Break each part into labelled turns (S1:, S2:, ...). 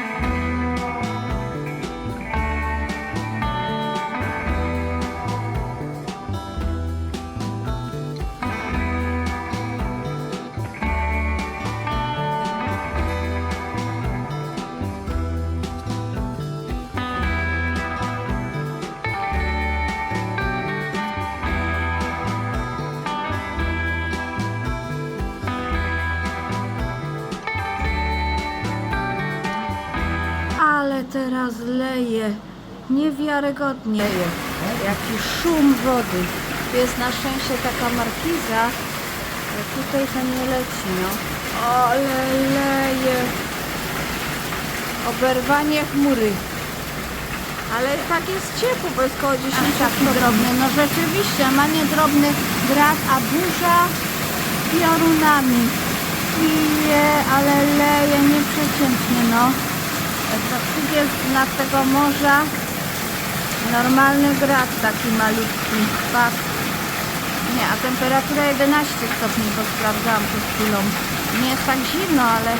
S1: Ale teraz leje. Niewiarygodnie leje. Jaki szum wody. Jest na szczęście taka markiza. Tutaj to nie leci, no. Ale leje. Oberwanie chmury. Ale tak jest ciepło, bo jest koło 10 taki drobny. No rzeczywiście, ma nie drobny grad, a burza piorunami. Pije, ale leje nieprzeciętnie, no. To jest nad tego morza normalny grad taki malutki. Pas. Nie, a temperatura 11 stopni, bo sprawdzałam przed chwilą. Nie jest tak zimno, ale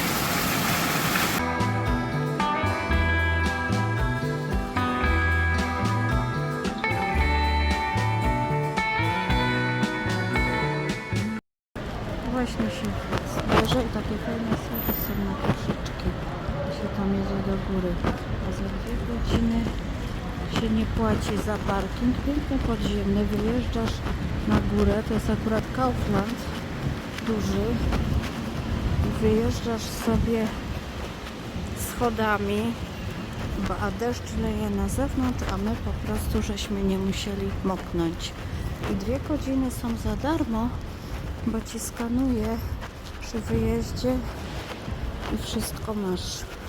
S1: Właśnie się zbierze i takie fajne schody są na koszyczki. Tam jedzie do góry. A za dwie godziny się nie płaci za parking. Piękny podziemny. Wyjeżdżasz na górę. To jest akurat Kaufland. Duży. Wyjeżdżasz sobie schodami. Bo a deszcz leje na zewnątrz, a my po prostu żeśmy nie musieli moknąć. I dwie godziny są za darmo, bo ci skanuje przy wyjeździe i wszystko masz.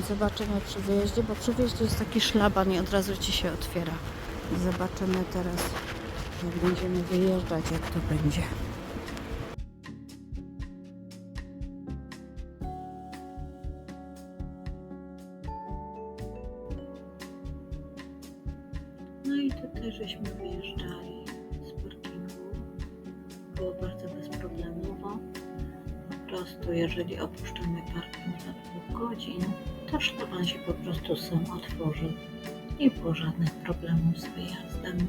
S1: Zobaczymy przy wyjeździe, bo przy wyjeździe jest taki szlaban i od razu ci się otwiera. Zobaczymy teraz, jak będziemy wyjeżdżać, jak to będzie. No i tutaj żeśmy wyjeżdżali z parkingu. Było bardzo prostu, jeżeli opuszczamy parking za dwóch godzin, to szlaban się po prostu sam otworzył. Nie było żadnych problemów z wyjazdem.